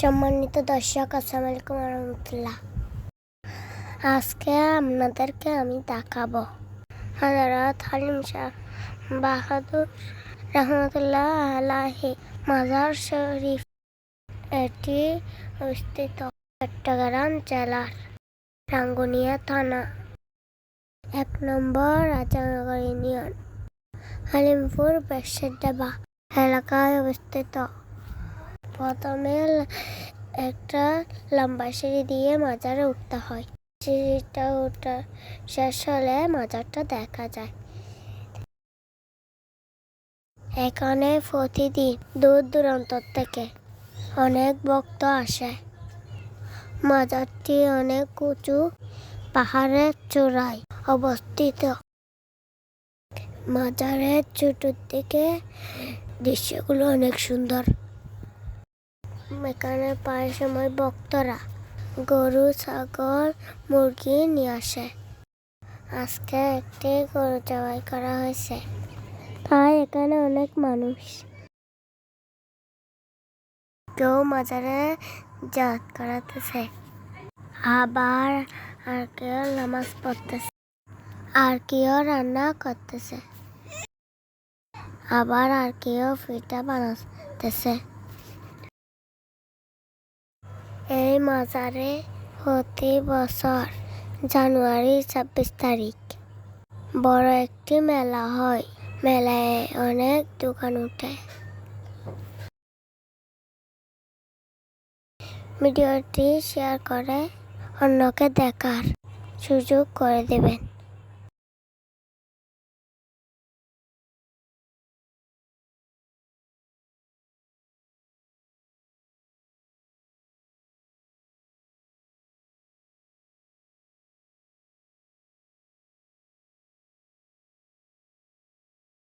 সম্মানিত দর্শক, আসসালামু আলাইকুম রহমতুল্লাহ। আজকে আপনাদেরকে আমি দেখাবো হজরত হালিম শাহ বাহাদুর রহমতুল্লাহ আলাহি মাজার শরীফ এটি অবস্থিত চট্টগ্রাম জেলার রাঙ্গুনিয়া থানা, এক নম্বর রাজানগর ইউনিয়ন, হালিমপুর বেশাডাবা এলাকায় অবস্থিত। প্রথমে একটা লম্বা সিঁড়ি দিয়ে মাজারে উঠতে হয়। সিঁড়িটা ওঠা শেষ হলে মাজারটা দেখা যায়। এখানে প্রতিদিন দূর দূরান্ত থেকে অনেক ভক্ত আসে। মাজারটি অনেক উঁচু পাহাড়ের চূড়ায় অবস্থিত। মাজারের চতুর্দিকে দৃশ্যগুলো অনেক সুন্দর। এখানে প্রায় সময় ভক্তরা গরু, ছাগল, মুরগি নিয়ে আসে। আজকে একটি গরু জবাই করা হয়েছে। তাই এখানে অনেক মানুষ। কেউ মাজারে জাত করাতেছে। আবার আর কেউ নামাজ পড়তেছে। আর কেউ রান্না করতেছে। আবার আর কেউ ফিটা বানাতেছে। মাজারে প্রতি বছর জানুয়ারি ছাব্বিশ তারিখ। বড় একটি মেলা হয়। মেলায় অনেক দোকান উঠে। ভিডিওটি শেয়ার করে অন্যকে দেখার সুযোগ করে দেবেন।